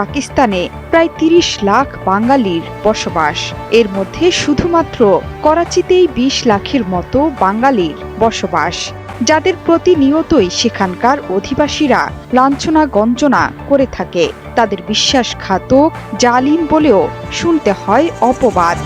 পাকিস্তানে প্রায় তিরিশ লাখ বাঙালির বসবাস। এর মধ্যে শুধুমাত্র করাচিতেই বিশ লাখের মতো বাঙালির বসবাস। যাদের প্রতিনিয়তই সেখানকার অধিবাসীরা লাঞ্ছনা গঞ্জনা করে থাকে। তাদের বিশ্বাসঘাতক জালিম বলেও শুনতে হয় অপবাদ।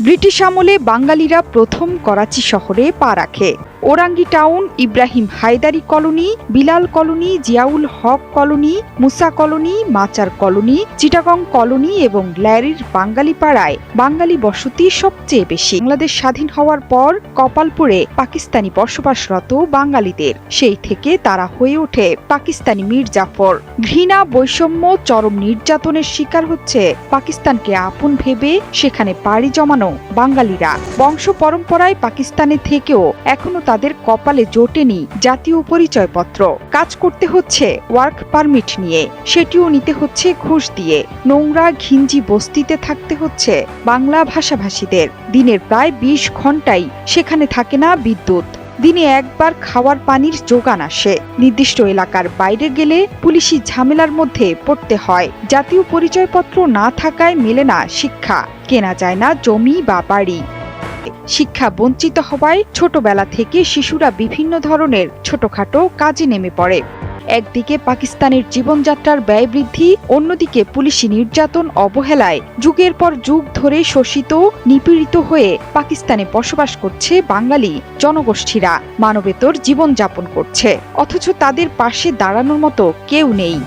ব্রিটিশ আমলে বাঙালিরা প্রথম করাচি শহরে পা রাখে। Orangi town, Ibrahim Hyderi colony, Bilal colony, Ziaul Haq colony, Musa colony, Machar colony, Chittagong colony এবং ল্যারির বাঙালি পাড়ায় বাঙালি বসতি সবচেয়ে বেশি। বাংলাদেশ স্বাধীন হওয়ার পর কপালপুরে পাকিস্তানি বসবাসরত বাঙালিদের, সেই থেকে তারা হয়ে ওঠে পাকিস্তানি মীর জাফর ঘৃণা, বৈষম্য, চরম নির্যাতনের শিকার হচ্ছে পাকিস্তানকে আপন ভেবে সেখানে পাড়ি জমানো বাঙালিরা। বংশ পরম্পরায় পাকিস্তানে থেকেও এখনও তাদের কপালে জোটেনি জাতীয় পরিচয়পত্র। কাজ করতে হচ্ছে ওয়ার্ক পারমিট নিয়ে। সেটিও নিতে হচ্ছে ঘুষ দিয়ে। নোংরা ঘিঞ্জি বস্তিতে থাকতে হচ্ছে বাংলা ভাষাভাষীদের। দিনের প্রায় বিশ ঘন্টাই সেখানে থাকে না বিদ্যুৎ। দিনে একবার খাওয়ার পানির যোগান আসে। নির্দিষ্ট এলাকার বাইরে গেলে পুলিশি ঝামেলার মধ্যে পড়তে হয়। জাতীয় পরিচয়পত্র না থাকায় মেলে না শিক্ষা। কেনা যায় না জমি বা বাড়ি। শিক্ষা বঞ্চিত হওয়ায় ছোটবেলা থেকে শিশুরা বিভিন্ন ধরনের ছোটখাটো কাজে নেমে পড়ে। একদিকে পাকিস্তানের জীবনযাত্রার ব্যয় বৃদ্ধি, অন্যদিকে পুলিশি নির্যাতন অবহেলায়। যুগের পর যুগ ধরে শোষিত, নিপীড়িত হয়ে পাকিস্তানে বসবাস করছে বাঙালি জনগোষ্ঠীরা। মানবেতর জীবনযাপন করছে। অথচ তাদের পাশে দাঁড়ানোর মতো কেউ নেই।